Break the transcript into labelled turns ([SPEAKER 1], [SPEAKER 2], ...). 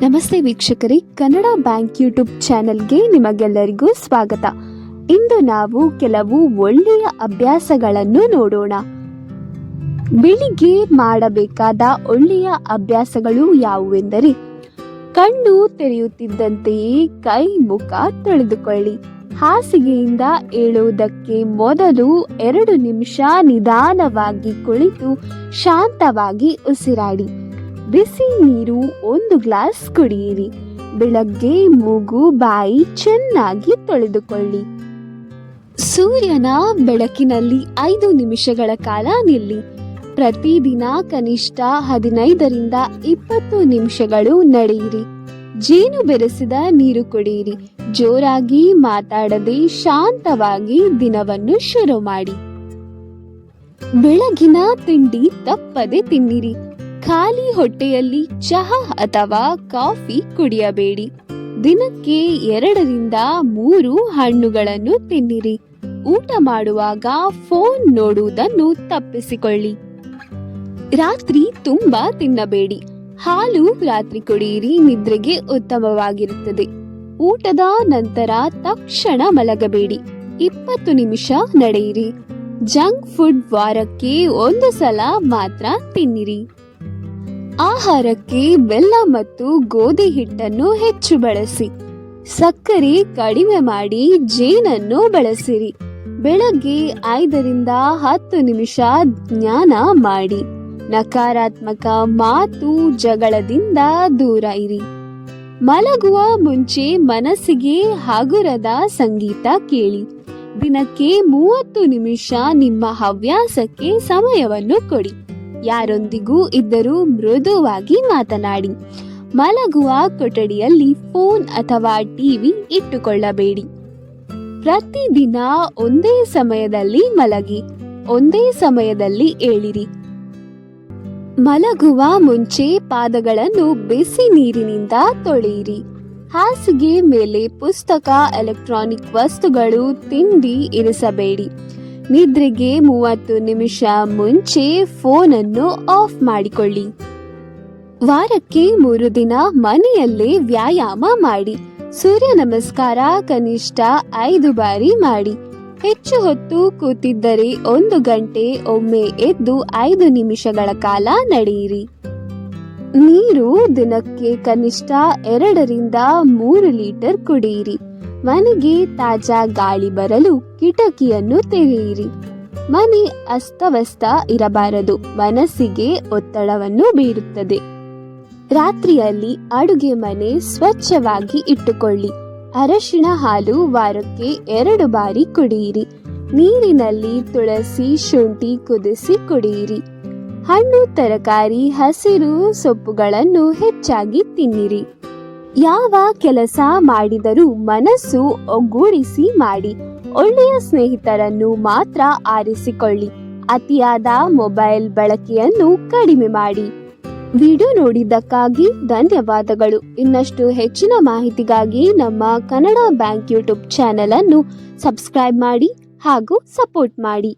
[SPEAKER 1] ನಮಸ್ತೆ ವೀಕ್ಷಕರೇ, Kannada bank YouTube ಚಾನೆಲ್ಗೆ ನಿಮಗೆಲ್ಲರಿಗೂ ಸ್ವಾಗತ. ಇಂದು ನಾವು ಕೆಲವು ಒಳ್ಳೆಯ ಅಭ್ಯಾಸಗಳನ್ನು ನೋಡೋಣ. ಬೆಳಿಗ್ಗೆ ಮಾಡಬೇಕಾದ ಒಳ್ಳೆಯ ಅಭ್ಯಾಸಗಳು ಯಾವುವೆಂದರೆ, ಕಣ್ಣು ತೆರೆಯುತ್ತಿದ್ದಂತೆಯೇ ಕೈ ಮುಖ ತೊಳೆದುಕೊಳ್ಳಿ. ಹಾಸಿಗೆಯಿಂದ ಏಳುವುದಕ್ಕೆ ಮೊದಲು ಎರಡು ನಿಮಿಷ ನಿಧಾನವಾಗಿ ಕುಳಿತು ಶಾಂತವಾಗಿ ಉಸಿರಾಡಿ. ಬಿಸಿ ನೀರು ಒಂದು ಗ್ಲಾಸ್ ಕುಡಿಯಿರಿ. ಬೆಳಗ್ಗೆ ಮೂಗು ಬಾಯಿ ಚೆನ್ನಾಗಿ ತೊಳೆದುಕೊಳ್ಳಿ. ಸೂರ್ಯನ ಬೆಳಕಿನಲ್ಲಿ ಐದು ನಿಮಿಷಗಳ ಕಾಲ ನಿಲ್ಲಿ. ಪ್ರತಿದಿನ ಕನಿಷ್ಠ ಹದಿನೈದರಿಂದ ಇಪ್ಪತ್ತು ನಿಮಿಷಗಳು ನಡೆಯಿರಿ. ಜೇನು ಬೆರೆಸಿದ ನೀರು ಕುಡಿಯಿರಿ. ಜೋರಾಗಿ ಮಾತಾಡದೆ ಶಾಂತವಾಗಿ ದಿನವನ್ನು ಶುರು ಮಾಡಿ. ಬೆಳಗಿನ ತಿಂಡಿ ತಪ್ಪದೆ ತಿನ್ನಿರಿ. ಖಾಲಿ ಹೊಟ್ಟೆಯಲ್ಲಿ ಚಹಾ ಅಥವಾ ಕಾಫಿ ಕುಡಿಯಬೇಡಿ. ದಿನಕ್ಕೆ ಎರಡರಿಂದ ಮೂರು ಹಣ್ಣುಗಳನ್ನು ತಿನ್ನಿರಿ. ಊಟ ಮಾಡುವಾಗ ಫೋನ್ ನೋಡುವುದನ್ನು ತಪ್ಪಿಸಿಕೊಳ್ಳಿ. ರಾತ್ರಿ ತುಂಬಾ ತಿನ್ನಬೇಡಿ. ಹಾಲು ರಾತ್ರಿ ಕುಡಿಯಿರಿ, ನಿದ್ರೆಗೆ ಉತ್ತಮವಾಗಿರುತ್ತದೆ. ಊಟದ ನಂತರ ತಕ್ಷಣ ಮಲಗಬೇಡಿ. ಇಪ್ಪತ್ತು ನಿಮಿಷ ನಡೆಯಿರಿ. ಜಂಕ್ ಫುಡ್ ವಾರಕ್ಕೆ ಒಂದು ಸಲ ಮಾತ್ರ ತಿನ್ನಿರಿ. ಆಹಾರಕ್ಕೆ ಬೆಲ್ಲ ಮತ್ತು ಗೋಧಿ ಹಿಟ್ಟನ್ನು ಹೆಚ್ಚು ಬಳಸಿ. ಸಕ್ಕರೆ ಕಡಿಮೆ ಮಾಡಿ ಜೇನನ್ನು ಬಳಸಿರಿ. ಬೆಳಗ್ಗೆ ಐದರಿಂದ ಹತ್ತು ನಿಮಿಷ ಜ್ಞಾನ ಮಾಡಿ. ನಕಾರಾತ್ಮಕ ಮಾತು ಜಗಳದಿಂದ ದೂರ ಇರಿ. ಮಲಗುವ ಮುಂಚೆ ಮನಸ್ಸಿಗೆ ಹಗುರದ ಸಂಗೀತ ಕೇಳಿ. ದಿನಕ್ಕೆ ಮೂವತ್ತು ನಿಮಿಷ ನಿಮ್ಮ ಹವ್ಯಾಸಕ್ಕೆ ಸಮಯವನ್ನು ಕೊಡಿ. ಯಾರೊಂದಿಗೂ ಇದ್ದರೂ ಮೃದುವಾಗಿ ಮಾತನಾಡಿ. ಮಲಗುವ ಕೊಠಡಿಯಲ್ಲಿ ಫೋನ್ ಅಥವಾ ಟಿವಿ ಇಟ್ಟುಕೊಳ್ಳಬೇಡಿ. ಪ್ರತಿದಿನ ಒಂದೇ ಸಮಯದಲ್ಲಿ ಮಲಗಿ, ಒಂದೇ ಸಮಯದಲ್ಲಿ ಏಳಿರಿ. ಮಲಗುವ ಮುಂಚೆ ಪಾದಗಳನ್ನು ಬಿಸಿ ನೀರಿನಿಂದ ತೊಳೆಯಿರಿ. ಹಾಸಿಗೆ ಮೇಲೆ ಪುಸ್ತಕ, ಎಲೆಕ್ಟ್ರಾನಿಕ್ ವಸ್ತುಗಳು, ತಿಂಡಿ ಇರಿಸಬೇಡಿ. ನಿದ್ರೆಗೆ ಮೂವತ್ತು ನಿಮಿಷ ಮುಂಚೆ ಫೋನನ್ನು ಆಫ್ ಮಾಡಿಕೊಳ್ಳಿ. ವಾರಕ್ಕೆ ಮೂರು ದಿನ ಮನೆಯಲ್ಲೇ ವ್ಯಾಯಾಮ ಮಾಡಿ. ಸೂರ್ಯ ನಮಸ್ಕಾರ ಕನಿಷ್ಠ ಐದು ಬಾರಿ ಮಾಡಿ. ಹೆಚ್ಚು ಹೊತ್ತು ಕೂತಿದ್ದರೆ ಒಂದು ಗಂಟೆ ಒಮ್ಮೆ ಎದ್ದು ಐದು ನಿಮಿಷಗಳ ಕಾಲ ನಡೆಯಿರಿ. ನೀರು ದಿನಕ್ಕೆ ಕನಿಷ್ಠ ಎರಡರಿಂದ ಮೂರು ಲೀಟರ್ ಕುಡಿಯಿರಿ. ಮನೆಗೆ ತಾಜಾ ಗಾಳಿ ಬರಲು ಕಿಟಕಿಯನ್ನು ತೆರೆಯಿರಿ. ಮನೆ ಅಸ್ತವ್ಯಸ್ತ ಇರಬಾರದು, ಮನಸ್ಸಿಗೆ ಒತ್ತಡವನ್ನು ಬೀರುತ್ತದೆ. ರಾತ್ರಿಯಲ್ಲಿ ಅಡುಗೆ ಮನೆ ಸ್ವಚ್ಛವಾಗಿ ಇಟ್ಟುಕೊಳ್ಳಿ. ಅರಶಿಣ ಹಾಲು ವಾರಕ್ಕೆ ಎರಡು ಬಾರಿ ಕುಡಿಯಿರಿ. ನೀರಿನಲ್ಲಿ ತುಳಸಿ ಶುಂಠಿ ಕುದಿಸಿ ಕುಡಿಯಿರಿ. ಹಣ್ಣು, ತರಕಾರಿ, ಹಸಿರು ಸೊಪ್ಪುಗಳನ್ನು ಹೆಚ್ಚಾಗಿ ತಿನ್ನಿರಿ. ಯಾವ ಕೆಲಸ ಮಾಡಿದರೂ ಮನಸ್ಸು ಒಗ್ಗೂಡಿಸಿ ಮಾಡಿ. ಒಳ್ಳೆಯ ಸ್ನೇಹಿತರನ್ನು ಮಾತ್ರ ಆರಿಸಿಕೊಳ್ಳಿ. ಅತಿಯಾದ ಮೊಬೈಲ್ ಬಳಕೆಯನ್ನು ಕಡಿಮೆ ಮಾಡಿ. ವಿಡಿಯೋ ನೋಡಿದ್ದಕ್ಕಾಗಿ ಧನ್ಯವಾದಗಳು. ಇನ್ನಷ್ಟು ಹೆಚ್ಚಿನ ಮಾಹಿತಿಗಾಗಿ ನಮ್ಮ ಕನ್ನಡ ಬ್ಯಾಂಕ್ ಯೂಟ್ಯೂಬ್ ಚಾನೆಲ್ ಅನ್ನು ಸಬ್ಸ್ಕ್ರೈಬ್ ಮಾಡಿ ಹಾಗೂ ಸಪೋರ್ಟ್ ಮಾಡಿ.